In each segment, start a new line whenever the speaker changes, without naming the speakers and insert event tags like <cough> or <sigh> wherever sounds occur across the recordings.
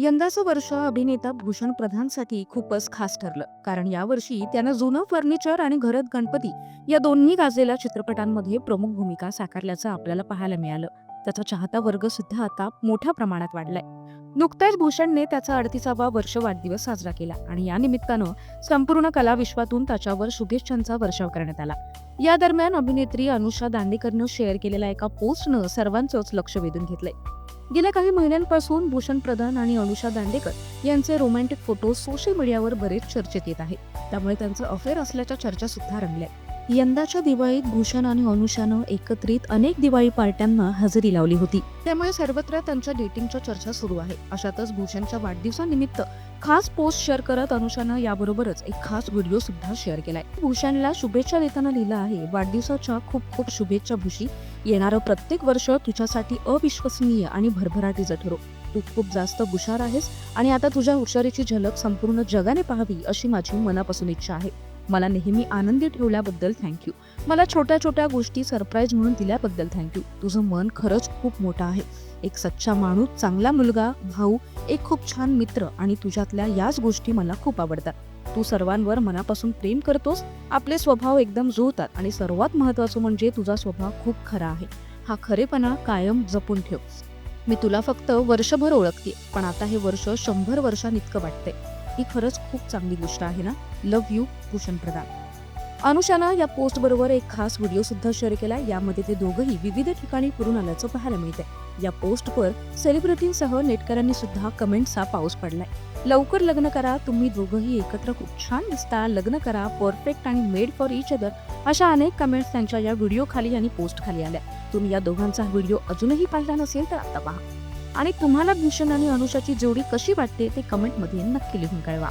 यंदाचं वर्ष अभिनेता भूषण प्रधानसाठी खूपच खास ठरलं. कारण यावर्षी त्यानं जुनं फर्निचर आणि घरत गणपती या दोन्ही गाजलेल्या चित्रपटांमध्ये प्रमुख भूमिका साकारल्याचं आपल्याला पाहायला मिळालं. त्याचा चाहता वर्ग सुद्धा आता मोठ्या प्रमाणात वाढलाय. नुकत्याच भूषणने त्याचा अडतीसावा वर्ष वाढदिवस साजरा केला आणि या निमित्तानं संपूर्ण कलाविश्वातून त्याच्यावर शुभेच्छांचा वर्षाव करण्यात आला. या दरम्यान अभिनेत्री अनुषा दांडेकरनं शेअर केलेल्या एका पोस्टनं सर्वांचंच लक्ष वेधून घेतलंय. गेल्या काही महिन्यांपासून भूषण प्रधान आणि अनुषा दांडेकर यांचे रोमॅन्टिक फोटो सोशल मीडियावर बरेच चर्चेत येत आहेत. त्यामुळे त्यांचं अफेअर असल्याच्या चर्चा सुद्धा रंगल्या यंदाच्या दिवाळीत भूषण आणि अनुषानं एकत्रित अनेक दिवाळी पार्ट्यांना हजेरी लावली होती. त्यामुळे सर्वत्र त्यांच्या डेटिंगच्या चर्चा सुरू आहे. अशातच भूषणच्या वाढदिवसानिमित्त खास पोस्ट शेअर करत अनुषानं याबरोबरच एक खास व्हिडिओ सुद्धा शेअर केलाय. भूषणला शुभेच्छा देताना लिहिलं आहे वाढदिवसाच्या खूप खूप शुभेच्छा भूषी. येणारं प्रत्येक वर्ष तुझ्यासाठी अविश्वसनीय आणि भरभराटीचं ठरो. तू खूप जास्त हुशार आहेस आणि आता तुझ्या हुशारीची झलक संपूर्ण जगाने पाहावी अशी माझी मनापासून इच्छा आहे. मला नेहमी आनंदी ठेवल्याबद्दल थँक्यू मला छोट्या छोट्या गोष्टी सरप्राईज म्हणून दिल्याबद्दल थँक्यू तुझं मन खरंच खूप मोठं आहे. एक सच्चा माणूस चांगला मुलगा भाऊ एक खूप छान मित्र आणि तुझ्यातल्या याच गोष्टी मला खूप आवडतात. तू सर्वांवर मनापासून प्रेम करतोस आपले स्वभाव एकदम जुळतात आणि सर्वात महत्वाचं म्हणजे तुझा स्वभाव खूप खरा आहे. हा खरेपणा कायम जपून ठेव. मी तुला फक्त वर्षभर ओळखते पण आता हे वर्ष शंभर वर्षांइतकं वाटतंय. ही खरंच खूप चांगली गोष्ट आहे ना? Love you Bhushan Pradhan. अनुषानं या पोस्ट बरोबर एक खास व्हिडिओ सुद्धा शेअर केला यामध्ये ते दोघंही विविध ठिकाणी फिरून आल्याचं पाहायला मिळतंय. या पोस्टवर सेलिब्रिटींसह नेटकऱ्यांनी सुद्धा कमेंट्सचा पाऊस पडलाय. लवकर लग्न करा तुम्ही दोघंही एकत्र खूप छान दिसता. लग्न करा परफेक्ट आणि मेड फॉर इच अदर अशा अनेक कमेंट्स त्यांच्या या व्हिडिओ खाली आणि पोस्ट खाली आल्या. तुम्ही या दोघांचा व्हिडिओ अजूनही पाहिला नसेल तर आता पहा. आणि तुम्हाला भूषण आणि अनुषाची जोडी कशी वाटते ते कमेंटमध्ये नक्की लिहून कळवा.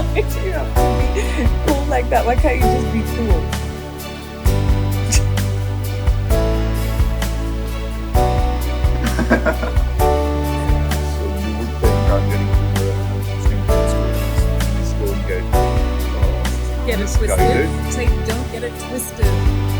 Why do you have to be cool like that? Why can't you just be cool? <laughs>
So you would think I'm getting to the thing that's good. Please don't get uh,
Get it
misguided.
twisted. Say, don't get it twisted.